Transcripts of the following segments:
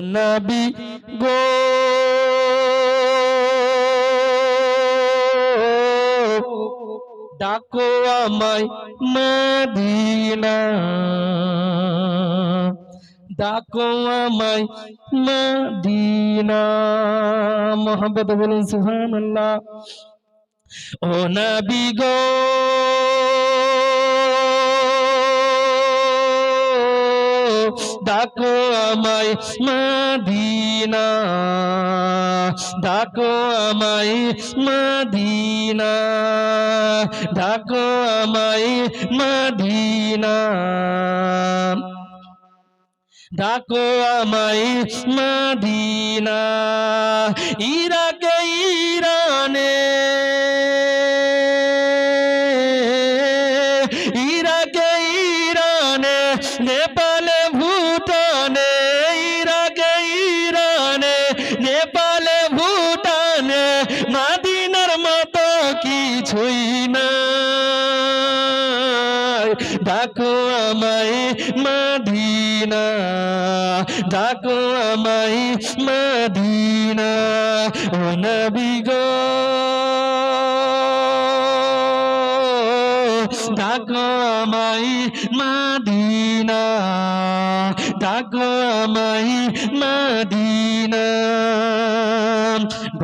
নবী গো। ডাকো আমায় মদিনা। ডাকো আমায় মদিনা। মোহাম্মদ বলুন সুবহানাল্লাহ। ও নবী গো। ডাকো আমায় মদিনা। ডাকো আমায় মদিনা। ডাকো আমায় মদিনা। ডাকো আমায় মদিনা। ইরাকে ইরানে। না ডাকো আমায় মদিনা ডাকো আমায় মদিনা ও নবী গো। ডাকো আমায় মদিনা ডাকো আমায় মদিনা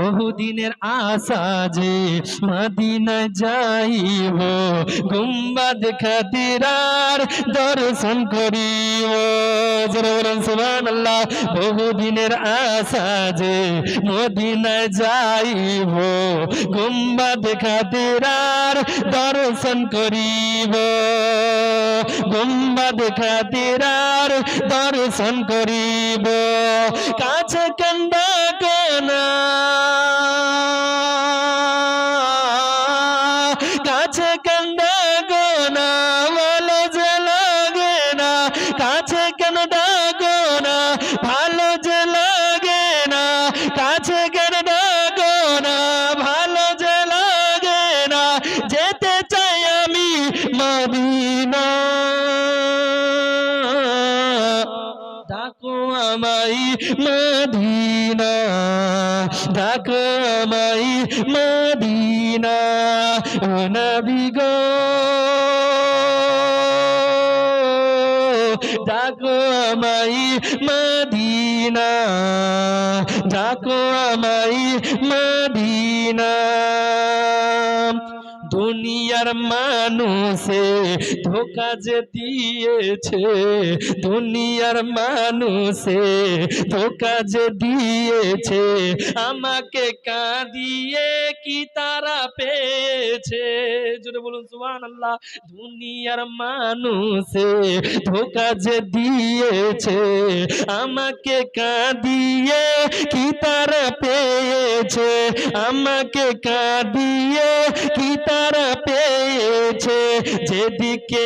বহুদিনের আশা যে মদিনা যাইব, গুম্বাদ খাতিরার দর্শন করিব। সুবহানাল্লাহ, বহুদিনের আশা যে মদিনা যাইব, গুম্বাদ খাতিরার দর্শন করিব। গুম্বাদ খাতিরার দর্শন করিব। কাছে কান্দা ভালো যে লাগে না, কাছে কেন ডাকো না? ভালো যে লাগে না, যেতে চাই আমি মদিনা। ডাকো আমাই মদিনা, ডাকো আমাই মদিনা। ও নবী গো। ডাকো আমাই মদিনা ডাকো আমাই মদিনা। দুনিয়ার মানুষে ধোকা যে দিয়েছে, দুনিয়ার মানুষে ধোকা যে দিয়েছে, আমাকে কাঁদিয়ে কি তারা পেয়েছে? জোরে বলুন সুবহান আল্লাহ দুনিয়ার মানুষে ধোকা যে দিয়েছে, আমাকে কাঁদিয়ে কি তারা পেয়েছে? আমাকে কাঁদিয়ে কি তারা পেয়েছে। যেদিকে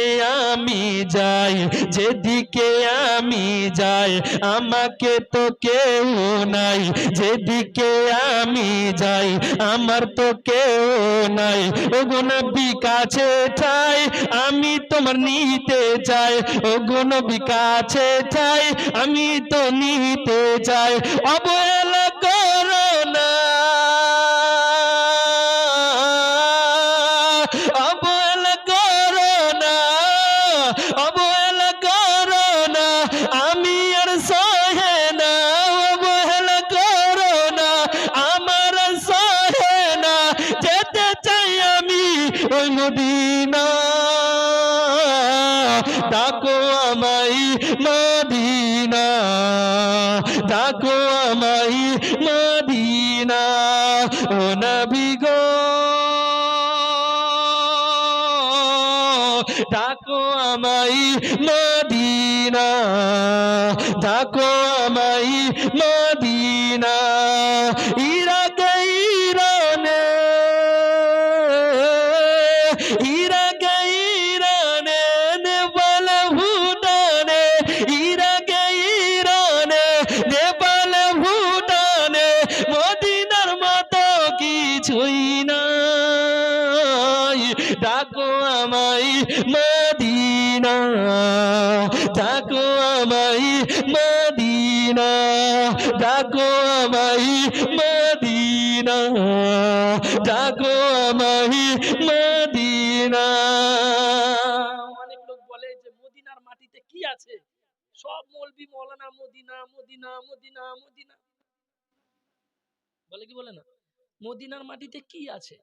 আমি যাই, যেদিকে আমি যাই, আমাকে তো কেউ নাই। যেদিকে আমি যাই, আমার তো কেউ নাই। ও নবী কাছে চাই, আমি তোমার নিতে চাই। ও নবী কাছে চাই, আমি তো নিতে চাই। অবহেলা ডাকো আমাই মদিনা, ডাকো আমাই মদিনা, ও নবী গো। ডাকো আমাই মদিনা, ডাকো আমাই মদিনা ইরাকে মদিনা অনেক লোক বলে যে মদিনার মাটিতে কি আছে? সব মৌলবি মৌলানা মদিনা মদিনা মদিনা মদিনা। বলে কি বলে না? মদিনার মাটিতে কি আছে?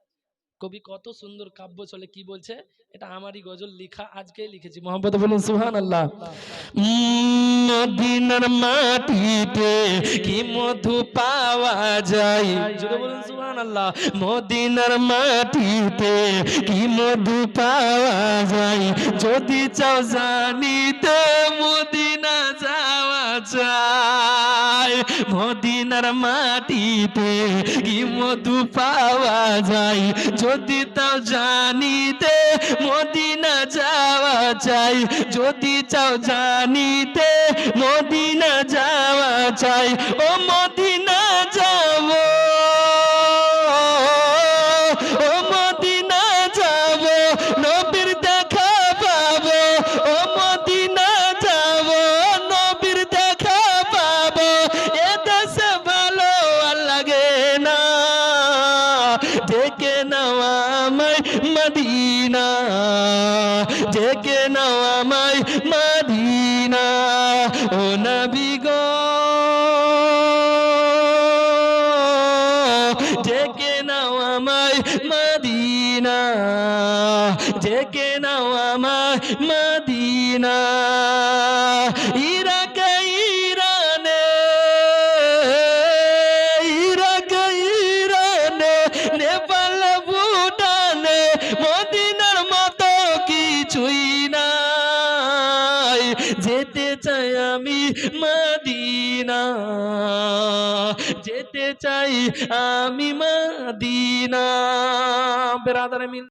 কবি কত সুন্দর কাব্য চলে, কি বলছে? এটা আমারই গজল লেখা আজকে লিখেছি। মোহাম্মদ বলুন সুহান আল্লাহ মদিনার মাটিতে কি মধু পাওয়া যায়? বলুন সুহান আল্লাহ মদিনার মাটিতে কি মধু পাওয়া যায়? যদি চাও জানিতে মদিনা যায়। মদিনার মাটিতে কি মধু পাওয়া যায়? যদি তাও জানিতে মদিনা যাওয়া চাই যদি চাও জানিতে মদিনা যাওয়া চাই ও মদিনা মদিনা, ইরাক, ইরানে নেপাল, ভুটানে, মদিনার মতো কিছুই নাই। যেতে চাই আমি মদিনা, যেতে চাই আমি মদিনা। বেরাদার মিল